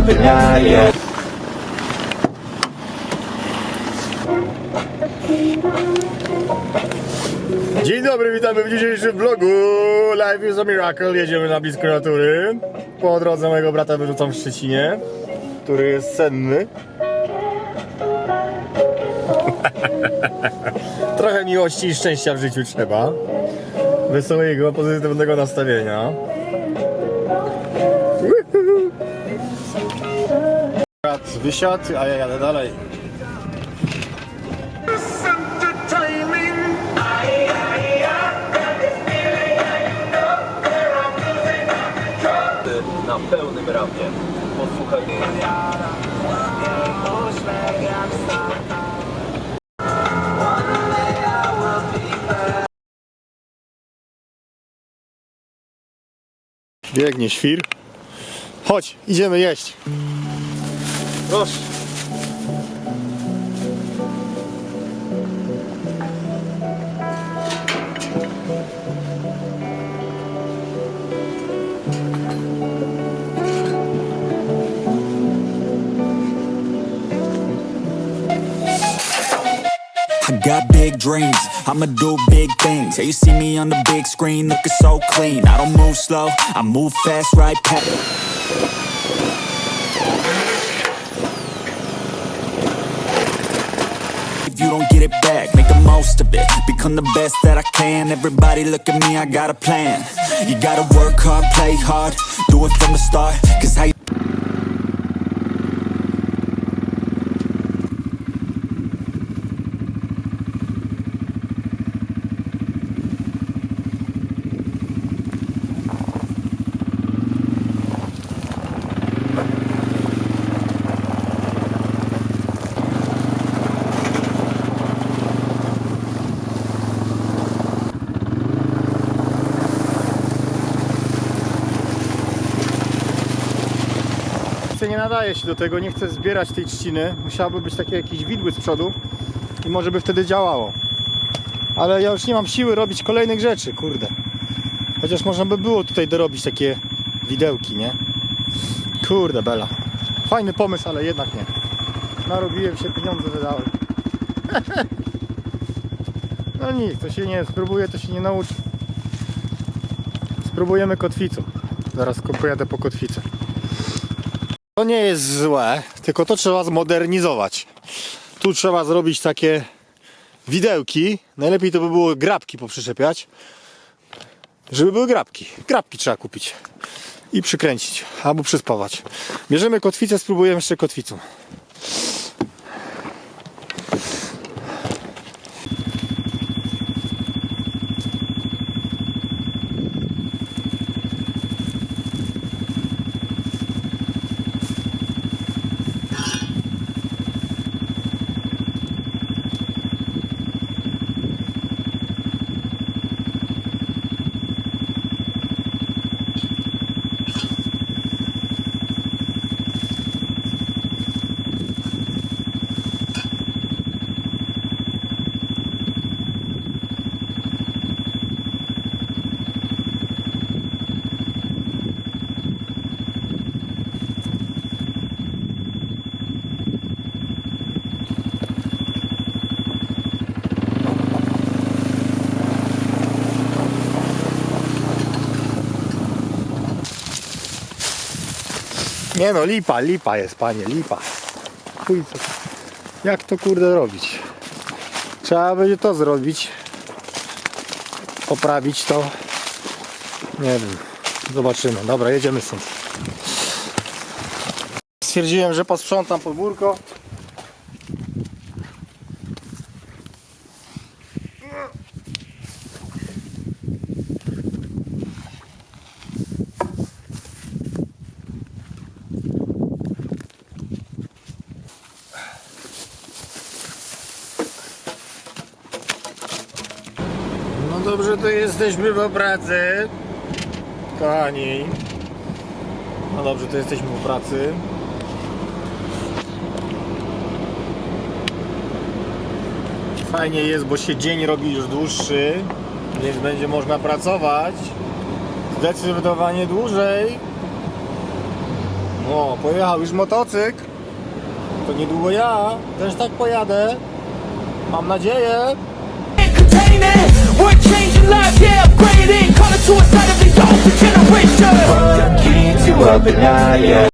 dnia jest. Dzień dobry, witamy w dzisiejszym vlogu. Life is a Miracle, jedziemy na blisko natury. Po drodze mojego brata wyrzucam w Szczecinie Który jest senny. Trochę miłości i szczęścia w życiu trzeba. Wesołego, pozytywnego nastawienia wysiadł, a ja jadę dalej Na pełnym rapie. Posłuchaj. Biegnie świr. Chodź, idziemy jeść. Proszę. I got big dreams, I'ma do big things. Yeah, you see me on the big screen looking so clean. I don't move slow, I move fast, right past. If you don't get it back, make the most of it. Become the best that I can. Everybody look at me, I got a plan. You gotta work hard, play hard, do it from the start. Cause how you Nie nadaje się do tego, nie chcę zbierać tej trzciny. Musiałoby być takie jakieś widły z przodu i może by wtedy działało. Ale ja już nie mam siły robić kolejnych rzeczy, kurde. Chociaż można by było tutaj dorobić takie widełki, nie? Kurde bela. Fajny pomysł, ale jednak nie. Narobiłem się, pieniądze wydały. no nic, to się nie spróbuje, to się nie nauczy. Spróbujemy kotwicą. Zaraz pojadę po kotwicę. To nie jest złe, tylko to trzeba zmodernizować. Tu trzeba zrobić takie widełki. Najlepiej to by było grabki poprzyczepiać. Żeby były grabki. Grabki trzeba kupić. I przykręcić. Albo przyspawać. Bierzemy kotwicę, spróbujemy jeszcze kotwicą. Nie no, lipa, lipa jest, panie, lipa. Chuj, jak to kurde robić? Trzeba będzie to zrobić. Poprawić to. Nie wiem. Zobaczymy. Dobra, jedziemy stąd. Stwierdziłem, że posprzątam podwórko. Dobrze, to jesteśmy po pracy. Kochani. No dobrze, to jesteśmy po pracy. Fajnie jest, bo się dzień robi już dłuższy, więc będzie można pracować zdecydowanie dłużej. O, pojechał już motocykl. To niedługo ja też tak pojadę. Mam nadzieję. We're changing lives, yeah, upgrading. It suicide of the older generation. Key to up and yeah